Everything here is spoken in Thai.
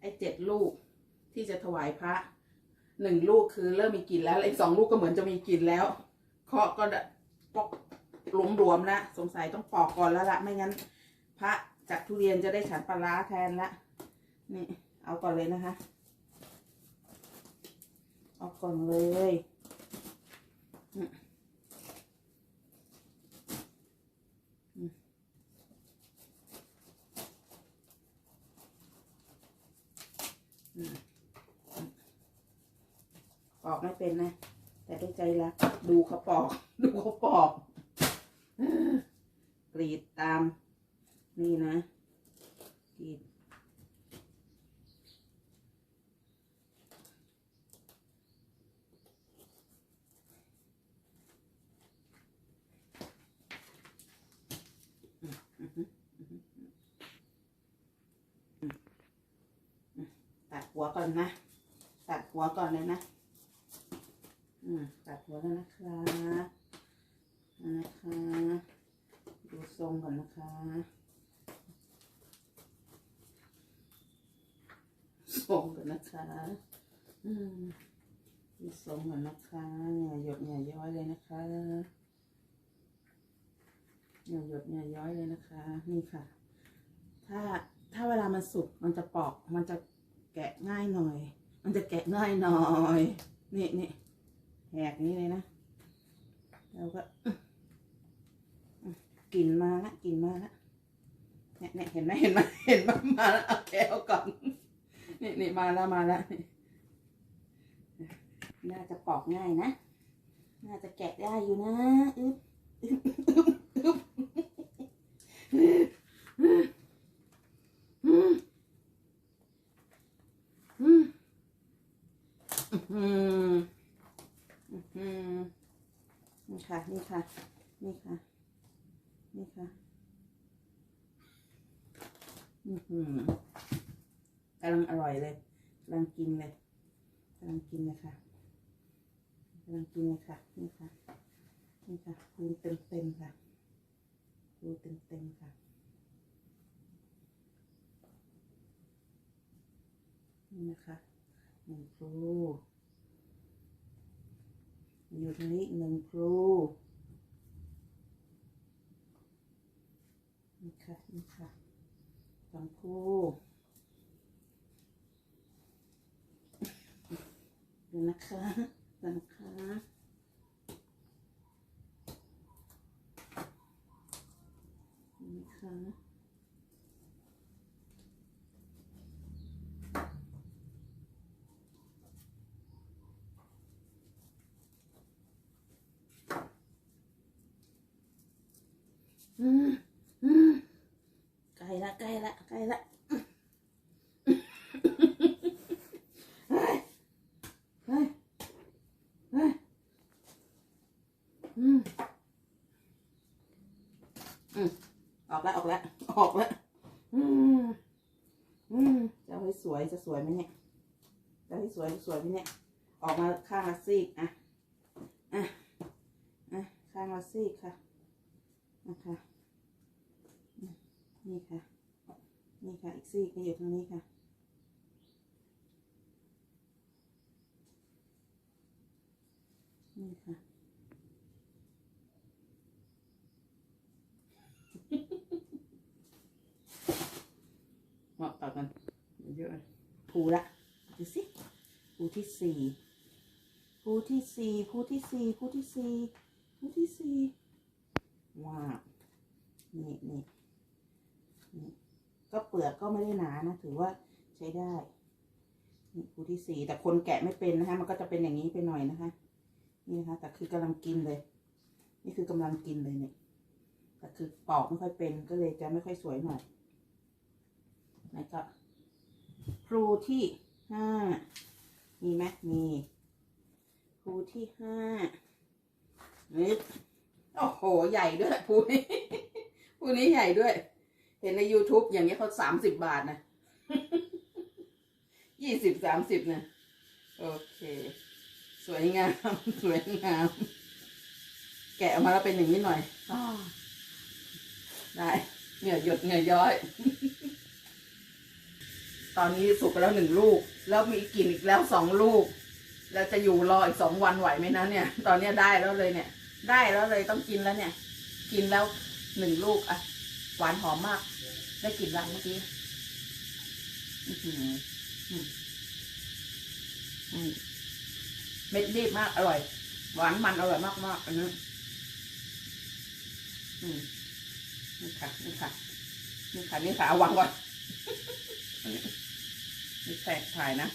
ไอ้เจ็ดลูกที่จะถวายพระหนึ่งลูกคือเริ่มมีกลิ่นแล้วอีกสองลูกก็เหมือนจะมีกลิ่นแล้วเคาะก็ปอกหลวมรวมแล้วสงสัยต้องปอกก่อนแล้วละไม่งั้น พระจากทุเรียนจะได้ฉันปลาร้าแทนละนี่ เอาก่อนเลยนะคะ เอาก่อนเลยอืมอืมอืม ปอกไม่เป็นนะ แต่ด้วยใจรักดูเขาปอก ดูเขาปอกกรีดตาม นี่นะกรีด ตัด หัวก่อนนะ ตัดหัวก่อนเลยนะ อืม ตัดหัวแล้วนะคะนะคะดูทรงก่อนนะคะทรงก่อนนะคะ อืมดูทรงก่อนนะคะอย่าหยดอย่าย้อยเลยนะคะอย่าหยดอย่าย้อยเลยนะคะ นี่ค่ะ ถ้าถ้าเวลามันสุกมันจะปอกมันจะะง่ายหน่อย มันจะแกะง่ายหน่อย นี่นี่แหกนี้เลยนะแล้วก็กลิ่นมาละกลิ่นมาละเนี่ยเนี่ยเห็นไหมเห็นไหมเห็นไหมมาล้วเอาแกะเอาก่อนนี่นี่มาล้วมาล้วนี่น่าจะปอกง่ายนะ น่าจะแกะได้อยู่นะอึ๊บอึ๊บอึ๊บอืมอืมอืม อืมนี่ค่ะ นี่ค่ะ นี่ค่ะ นี่ค่ะ อือหือกำลังอร่อยเลยกำลังกินเลยกำลังกินเลยค่ะกำลังกินเลยค่ะ นี่ค่ะ นี่ค่ะปูเต็มเต็มค่ะปูเต็มเต็มค่ะนี่นะคะหนึ่งครู อยู่ตรงนี้หนึ่งครูนี่ค่ะนี่ค่ะสองครูเดี๋ยวนะคะเดี๋ยวนะคะนี่นะคะ ใกล้ละใกล้ละใกล้ละเฮ้ยเฮ้ยเฮ้ยอืมอืมออกแล้วออกแล้วออกแล้วอืมอืมจะให้สวยจะสวยไหมเนี่ยจะให้สวยสวยไหมเนี่ย ออกมาข้างละซีกอะอะอะข้างละซีกค่ะ นะคะอืมนี่ค่ะ นี่ค่ะ อีกซีกก็อยู่ตรงนี้ค่ะนี่ค่ะ เหมาะต่อกันเยอะภูละดูสิภูที่สี่ภูที่สี่ภูที่สี่ภูที่สี่ภูที่สี่ ว้าวนี่นี่นี่ ก็เปลือกก็ไม่ได้หนานะ ถือว่าใช้ได้ นี่ภูที่สี่แต่คนแกะไม่เป็นนะคะ มันก็จะเป็นอย่างนี้ไปหน่อยนะคะ นี่นะคะ แต่คือกำลังกินเลย นี่คือกำลังกินเลยเนี่ย แต่คือปอกไม่ค่อยเป็น ก็เลยจะไม่ค่อยสวยหน่อยแล้วก็ครูที่ห้า มีไหมมีครูที่ห้านี่ โอ้โห ใหญ่ด้วยครูนี้ครูนี้ใหญ่ด้วย เห็นใน YouTube อย่างนี้เขาสามสิบบาทนะยี่สิบสามสิบนะ โอเค สวยงาม สวยงาม แกะออกมาแล้วเป็นอย่างนี้หน่อยอได้เหงื่อหยดเหงื่อย้อย ตอนนี้สุกไปแล้วหนึ่งลูก แล้วมีกลิ่นอีกแล้วสองลูก แล้วจะอยู่รออีกสองวันไหวไหมนะเนี่ย ตอนเนี้ยได้แล้วเลยเนี่ย ได้แล้วเลยต้องกินแล้วเนี่ย กินแล้วหนึ่งลูกอะ หวานหอมมาก ได้กลิ่นรังเมื่อกี้อื้อหืออืมอืมเม็ดรีบมาก อร่อย หวานมันอร่อยมากมากๆอันนี้นี่ค่ะนี่ค่ะนี่ค่ะนี่ค่ะวางก่อนนี่แตกถ่ายนะ